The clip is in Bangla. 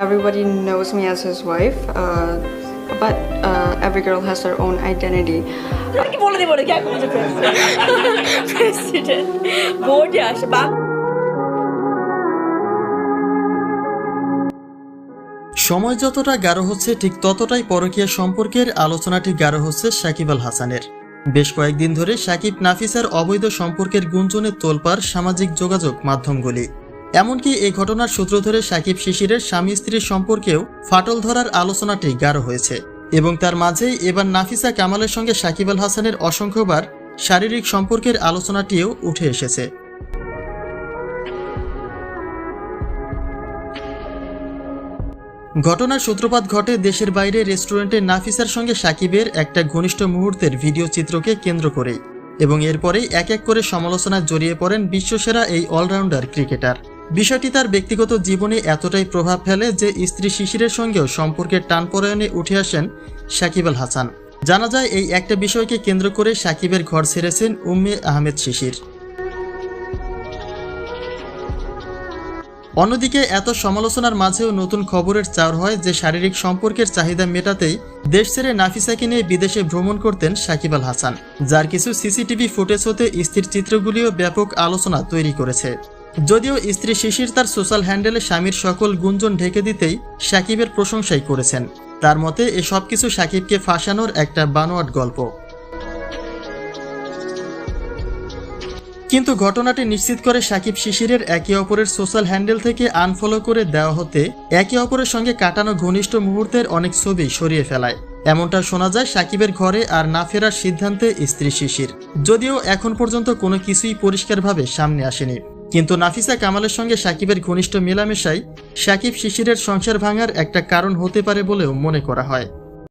Everybody knows me as his wife, uh, but uh, every girl has their own identity. কি বলে দিব নাকি? এখন যে প্রেসিডেন্ট বোর্ডে আসে সময় যতটা গাঢ় হচ্ছে ঠিক ততটাই পরকীয়া সম্পর্কের আলোচনাটি গাঢ় হচ্ছে সাকিব আল হাসানের। বেশ কয়েকদিন ধরে সাকিব নাফিসার অবৈধ সম্পর্কের গুঞ্জনে তোলপাড় সামাজিক যোগাযোগ মাধ্যমগুলি। এমনকি এই ঘটনার সূত্র ধরে সাকিব শিশিরের স্বামী স্ত্রীর সম্পর্কেও ফাটল ধরার আলোচনাটি গাঢ় হয়েছে। এবং তার মাঝেই এবার নাফিসা কামালের সঙ্গে সাকিব আল হাসানের অসংখ্যবার শারীরিক সম্পর্কের আলোচনাটিও উঠে এসেছে। ঘটনার সূত্রপাত ঘটে দেশের বাইরে রেস্টুরেন্টে নাফিসার সঙ্গে সাকিবের একটা ঘনিষ্ঠ মুহূর্তের ভিডিও চিত্রকে কেন্দ্র করেই। এবং এরপরেই এক এক করে সমালোচনায় জড়িয়ে পড়েন বিশ্বসেরা এই অলরাউন্ডার ক্রিকেটার। বিষয়টি তার ব্যক্তিগত জীবনে এতটাই প্রভাব ফেলে যে স্ত্রী শিশিরের সঙ্গেও সম্পর্কের টানপরায়ণে উঠে আসেন সাকিব আল হাসান। জানা যায়, এই একটা বিষয়কে কেন্দ্র করে সাকিবের ঘর ছেড়েছেন উম্মে আহমেদ শিশির। অন্যদিকে, এত সমালোচনার মাঝেও নতুন খবরের চার হয় যে শারীরিক সম্পর্কের চাহিদা মেটাতেই দেশ ছেড়ে নাফিসাকে নিয়ে বিদেশে ভ্রমণ করতেন সাকিব আল হাসান, যার কিছু সিসিটিভি ফুটেজ হতে স্থির চিত্রগুলিও ব্যাপক আলোচনা তৈরি করেছে। যদিও স্ত্রী শিশির তার সোশ্যাল হ্যান্ডেলে স্বামীর সকল গুঞ্জন ঢেকে দিতেই সাকিবের প্রশংসাই করেছেন। তার মতে এসব কিছু সাকিবকে ফাঁসানোর একটা বানোয়াট গল্প। কিন্তু ঘটনাটি নিশ্চিত করে সাকিব শিশিরের একে অপরের সোশ্যাল হ্যান্ডেল থেকে আনফলো করে দেওয়া হতে একে অপরের সঙ্গে কাটানো ঘনিষ্ঠ মুহূর্তের অনেক ছবি সরিয়ে ফেলায়। এমনটা শোনা যায় সাকিবের ঘরে আর না ফেরার সিদ্ধান্তে স্ত্রী শিশির। যদিও এখন পর্যন্ত কোনো কিছুই পরিষ্কারভাবে সামনে আসেনি। কিন্তু নাফিসা কামালের সঙ্গে সাকিবের ঘনিষ্ঠ মেলামেশাই সাকিব শিশিরের সংসার ভাঙার একটা কারণ হতে পারে বলেও মনে করা হয়।